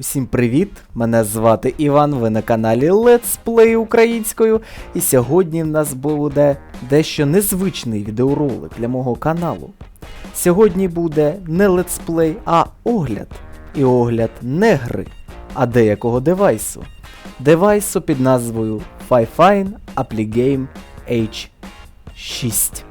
Усім привіт! Мене звати Іван, ви на каналі Let's Play українською. І сьогодні в нас буде дещо незвичний відеоролик для мого каналу. Сьогодні буде не летсплей, а огляд. І огляд не гри, а деякого девайсу. Девайсу під назвою Fifine Appligame H6.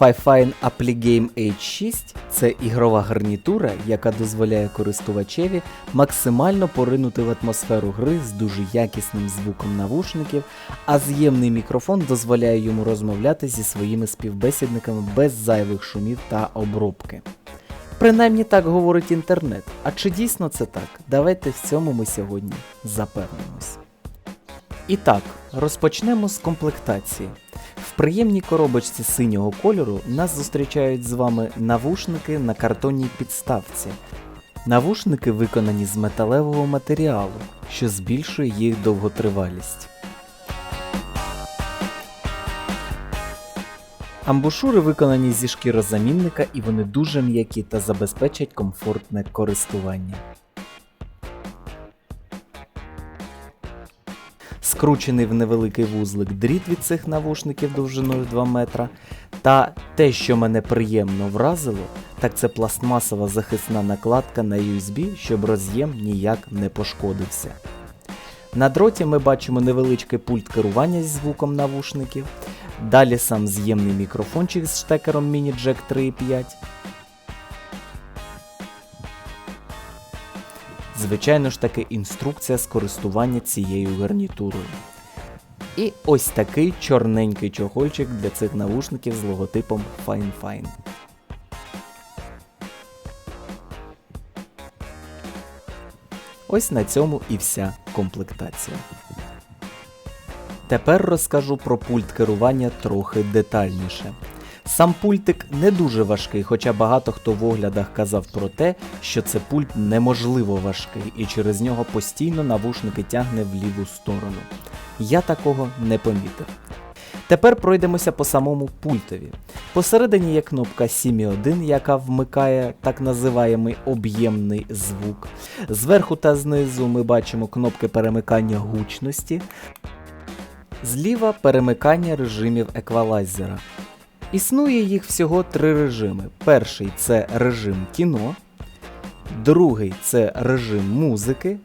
Fifine Appligame H6 це ігрова гарнітура, яка дозволяє користувачеві максимально поринути в атмосферу гри з дуже якісним звуком навушників, а з'ємний мікрофон дозволяє йому розмовляти зі своїми співбесідниками без зайвих шумів та обробки. Принаймні так говорить інтернет. А чи дійсно це так? Давайте в цьому ми сьогодні запевнимось. І так, розпочнемо з комплектації. Приємній коробочці синього кольору нас зустрічають з вами навушники на картонній підставці. Навушники виконані з металевого матеріалу, що збільшує їх довготривалість. Амбушури виконані зі шкірозамінника і вони дуже м'які та забезпечать комфортне користування. Скручений в невеликий вузлик дріт від цих навушників довжиною 2 метра. Та те, що мене приємно вразило, так це пластмасова захисна накладка на USB, щоб роз'єм ніяк не пошкодився. На дроті ми бачимо невеличкий пульт керування зі звуком навушників. Далі сам з'ємний мікрофончик з штекером Mini Jack 3.5. Звичайно ж таки інструкція з користування цією гарнітурою. І ось такий чорненький чохольчик для цих навушників з логотипом Fine Fine. Ось на цьому і вся комплектація. Тепер розкажу про пульт керування трохи детальніше. Сам пультик не дуже важкий, хоча багато хто в оглядах казав про те, що це пульт неможливо важкий і через нього постійно навушники тягне в ліву сторону. Я такого не помітив. Тепер пройдемося по самому пультові. Посередині є кнопка Simi 1, яка вмикає так називаємий об'ємний звук. Зверху та знизу ми бачимо кнопки перемикання гучності. Зліва перемикання режимів еквалайзера. Існує їх всього три режими. Перший це режим кіно, другий це режим музики,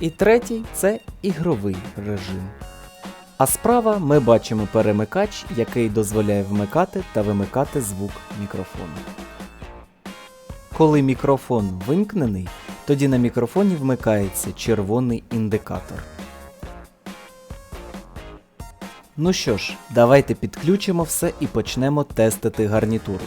і третій це ігровий режим. А справа ми бачимо перемикач, який дозволяє вмикати та вимикати звук мікрофону. Коли мікрофон вимкнений, тоді на мікрофоні вмикається червоний індикатор. Ну що ж, давайте підключимо все і почнемо тестити гарнітуру.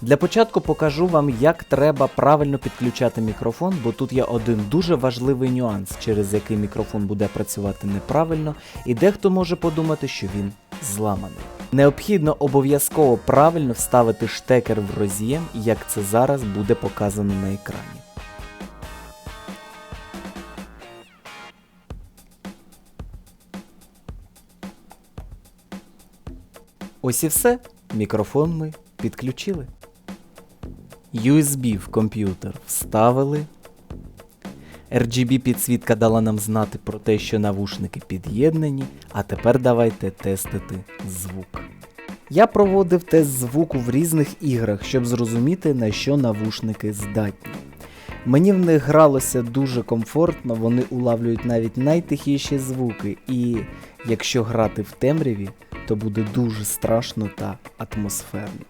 Для початку покажу вам, як треба правильно підключати мікрофон, бо тут є один дуже важливий нюанс, через який мікрофон буде працювати неправильно, і дехто може подумати, що він зламаний. Необхідно обов'язково правильно вставити штекер в роз'єм, як це зараз буде показано на екрані. Ось і все. Мікрофон ми підключили. USB в комп'ютер вставили. RGB підсвітка дала нам знати про те, що навушники під'єднані, а тепер давайте тестити звук. Я проводив тест звуку в різних іграх, щоб зрозуміти, на що навушники здатні. Мені в них гралося дуже комфортно, вони улавлюють навіть найтихіші звуки, і якщо грати в темряві, то буде дуже страшно та атмосферно.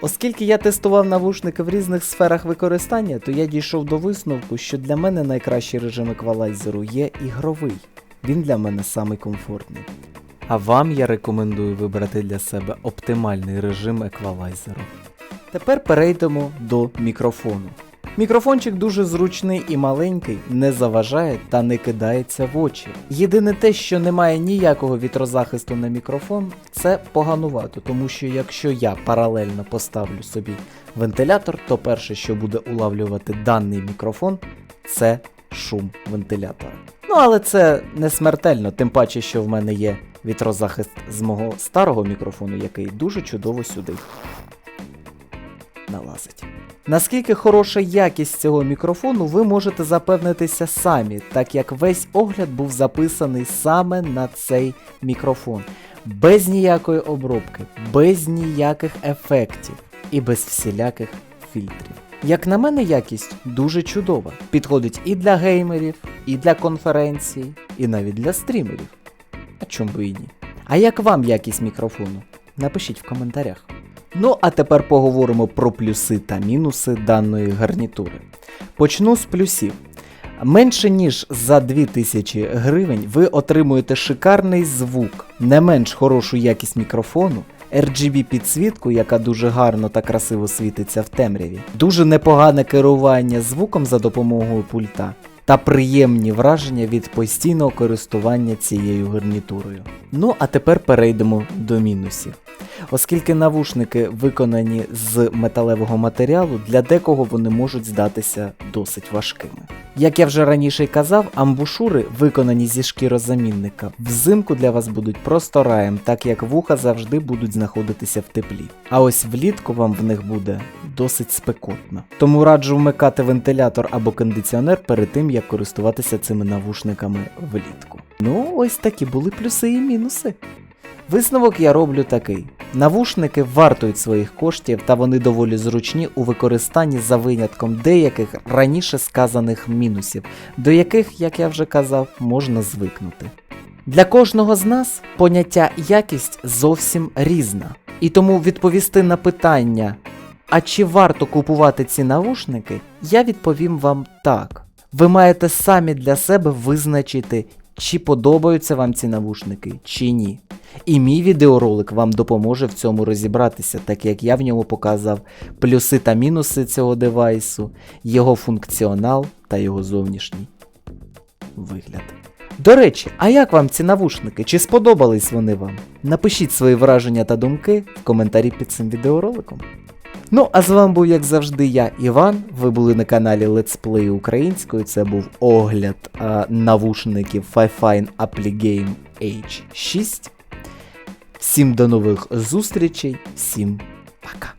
Оскільки я тестував навушники в різних сферах використання, то я дійшов до висновку, що для мене найкращий режим еквалайзеру є ігровий. Він для мене самий комфортний. А вам я рекомендую вибрати для себе оптимальний режим еквалайзеру. Тепер перейдемо до мікрофону. Мікрофончик дуже зручний і маленький, не заважає та не кидається в очі. Єдине те, що немає ніякого вітрозахисту на мікрофон, це поганувато, тому що якщо я паралельно поставлю собі вентилятор, то перше, що буде улавлювати даний мікрофон, це шум вентилятора. Ну але це не смертельно, тим паче, що в мене є вітрозахист з мого старого мікрофону, який дуже чудово сюди налазить. Наскільки хороша якість цього мікрофону, ви можете запевнитися самі, так як весь огляд був записаний саме на цей мікрофон. Без ніякої обробки, без ніяких ефектів і без всіляких фільтрів. Як на мене, якість дуже чудова. Підходить і для геймерів, і для конференцій, і навіть для стрімерів. А чому би і ні? А як вам якість мікрофону? Напишіть в коментарях. Ну, а тепер поговоримо про плюси та мінуси даної гарнітури. Почну з плюсів. Менше ніж за 2000 гривень ви отримуєте шикарний звук, не менш хорошу якість мікрофону, RGB підсвітку, яка дуже гарно та красиво світиться в темряві, дуже непогане керування звуком за допомогою пульта та приємні враження від постійного користування цією гарнітурою. Ну а тепер перейдемо до мінусів. Оскільки навушники виконані з металевого матеріалу, для декого вони можуть здатися досить важкими. Як я вже раніше й казав, амбушури, виконані зі шкірозамінника, взимку для вас будуть просто раєм, так як вуха завжди будуть знаходитися в теплі. А ось влітку вам в них буде досить спекотно. Тому раджу вмикати вентилятор або кондиціонер перед тим, як користуватися цими навушниками влітку. Ну, ось такі були плюси і мінуси. Висновок я роблю такий: навушники вартують своїх коштів та вони доволі зручні у використанні за винятком деяких раніше сказаних мінусів, до яких, як я вже казав, можна звикнути. Для кожного з нас поняття якість зовсім різна. І тому відповісти на питання, а чи варто купувати ці навушники, я відповім вам так. Ви маєте самі для себе визначити, чи подобаються вам ці навушники, чи ні. І мій відеоролик вам допоможе в цьому розібратися, так як я в ньому показав плюси та мінуси цього девайсу, його функціонал та його зовнішній вигляд. До речі, а як вам ці навушники? Чи сподобались вони вам? Напишіть свої враження та думки в коментарі під цим відеороликом. Ну, а з вами був, як завжди, я, Іван. Ви були на каналі Let's Play українською. Це був огляд а, навушників Fifine Applegame H6. Всім до нових зустрічей, всім пока.